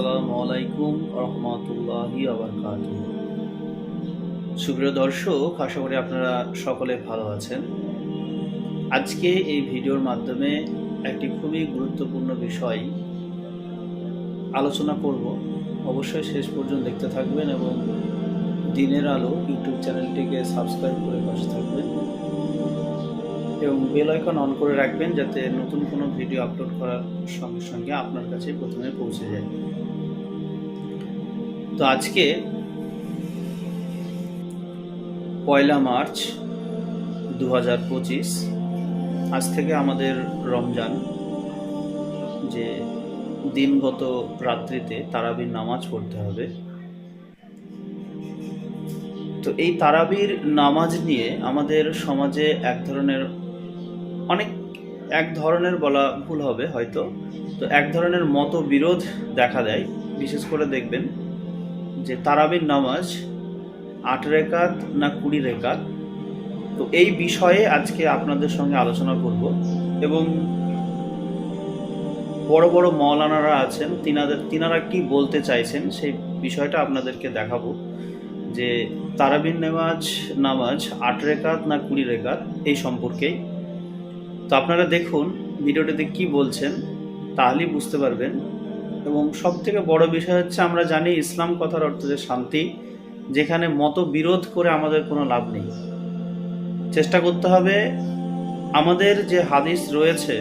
আসসালামু আলাইকুম রহমতুল্লাহি আবরকাত। সুপ্রিয় দর্শক, আশা করি আপনারা সকলে ভালো আছেন। আজকে এই ভিডিওর মাধ্যমে একটি খুবই গুরুত্বপূর্ণ বিষয় আলোচনা করব। অবশ্যই শেষ পর্যন্ত দেখতে থাকবেন এবং দিনের আলো ইউটিউব চ্যানেলটিকে সাবস্ক্রাইব করে পাশে থাকবেন। এবং বেল আইকন অন করে রাখবেন যাতে নতুন কোনো ভিডিও আপলোড করার সঙ্গে সঙ্গে আপনার কাছে প্রথমে পৌঁছে যায়। তো আজকে পয়লা মার্চ দু হাজার পঁচিশ, আজ থেকে আমাদের রমজান, যে দিনগত রাত্রিতে তারাবির নামাজ পড়তে হবে। তো এই তারাবির নামাজ নিয়ে আমাদের সমাজে এক ধরনের অনেক এক ধরনের বলা ভুল হবে হয়তো। তো এক ধরনের মতবিরোধ দেখা দেয়। বিশেষ করে দেখবেন যে তারাবির নামাজ আট রেকাত না কুড়ি রেকাত তো এই বিষয়ে আজকে আপনাদের সঙ্গে আলোচনা করব এবং বড় বড় মৌলানারা আছেন, তিনাদের তিনারা কি বলতে চাইছেন সেই বিষয়টা আপনাদেরকে দেখাবো। যে তারাবিন নামাজ নামাজ আট রেকাত না কুড়ি রেকাত এই সম্পর্কেই। তো আপনারা দেখুন ভিডিওটিতে কি বলছেন, তাহলেই বুঝতে পারবেন। এবং সব থেকে বড় বিষয় হচ্ছে, আমরা জানি ইসলাম কথার অর্থ যে শান্তি, যেখানে মত বিরোধ করে আমাদের কোনো লাভ নেই। চেষ্টা করতে হবে, আমাদের যে হাদিস রয়েছে,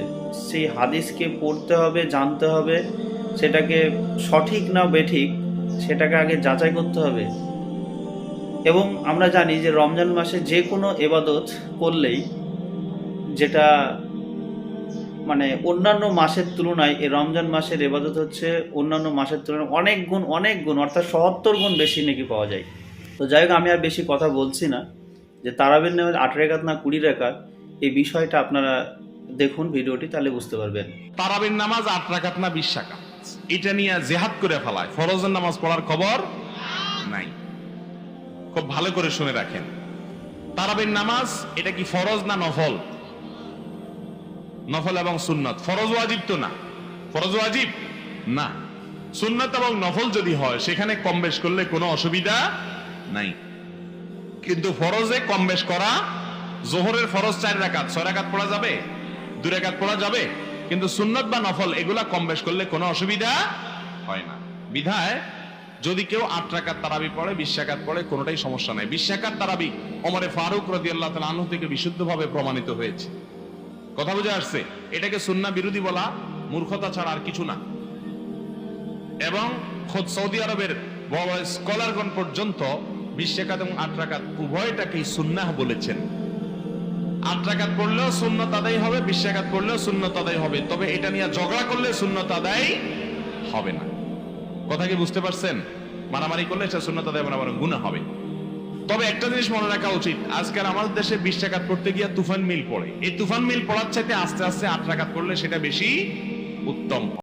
সেই হাদিসকে পড়তে হবে, জানতে হবে, সেটাকে সঠিক না বেঠিক, সেটাকে আগে যাচাই করতে হবে। এবং আমরা জানি যে রমজান মাসে যে কোনো এবাদত করলেই যেটা মানে অন্যান্য মাসের তুলনায়, এই রমজান মাসের এবাদত হচ্ছে অন্যান্য মাসের তুলনায় অনেক গুণ অনেক গুণ, অর্থাৎ সত্তর গুণ বেশি নাকি পাওয়া যায়। তো যাই হোক, আমি আর বেশি কথা বলছি না। যে তারাবির নেওয়া আট রেখাত না কুড়ি রেখাত, এই বিষয়টা আপনারা দেখুন ভিডিওটি, তাহলে বুঝতে পারবেন। তারাবির নামাজ আট রাকাত না বিশ রাকাত এটা নিয়ে জেহাদ করে ফেলায়। ফরজের নামাজ পড়ার খবর নাই। খুব ভালো করে শুনে রাখেন। তারাবির নামাজ এটা কি ফরজ না নফল? নফল এবং সুন্নত। ফরজ ওয়াজিব তো না। ফরজ ওয়াজিব? না। সুন্নত এবং নফল যদি হয়, সেখানে কম বেশ করলে কোনো অসুবিধা নাই। কিন্তু ফরজে কম বেশ করা, জোহরের ফরজ চার রাকাত, ছয় রাকাত পড়া যাবে? দু রাকাত পড়া যাবে? কিন্তু সুন্নত বা নফল, এগুলা কম বেশ করলে কোনো অসুবিধা হয় না। বিধায়, যদি কেউ আট রাকাত তারাবি পড়ে, বিশ রাকাত পড়ে, কোনোটাই সমস্যা নাই। বিশ তারাবি অমরে ফারুক রদি আল্লাহ তালা আনহু থেকে বিশুদ্ধভাবে প্রমাণিত হয়েছে। কথা বুঝে আসছে? এটাকে সুন্না বিরোধী বলা মূর্খতা ছাড়া আর কিছু না। এবং খোদ সৌদি আরবের বড় স্কলারগণ পর্যন্ত বিশ এবং আট রাকাত উভয়টাকেই সুন্নাহ বলেছেন। আট রাকাত পড়লেও সুন্নত আদায় হবে, বিশ পড়লেও সুন্নত আদায় হবে। তবে এটা নিয়ে ঝগড়া করলে সুন্নত আদায় হবে না। কথা কি বুঝতে পারছেন? মারামারি করলে সেটা হবে না, বরং গুনাহ হবে। তবে একটা জিনিস মনে রাখা উচিত। আজকাল আমাদের দেশে বিশ টাকাত পড়তে গিয়ে তুফান মিল পড়ে। এই তুফান মিল পড়ার চাইতে আস্তে আস্তে আট টাকাত করলে সেটা বেশি উত্তম।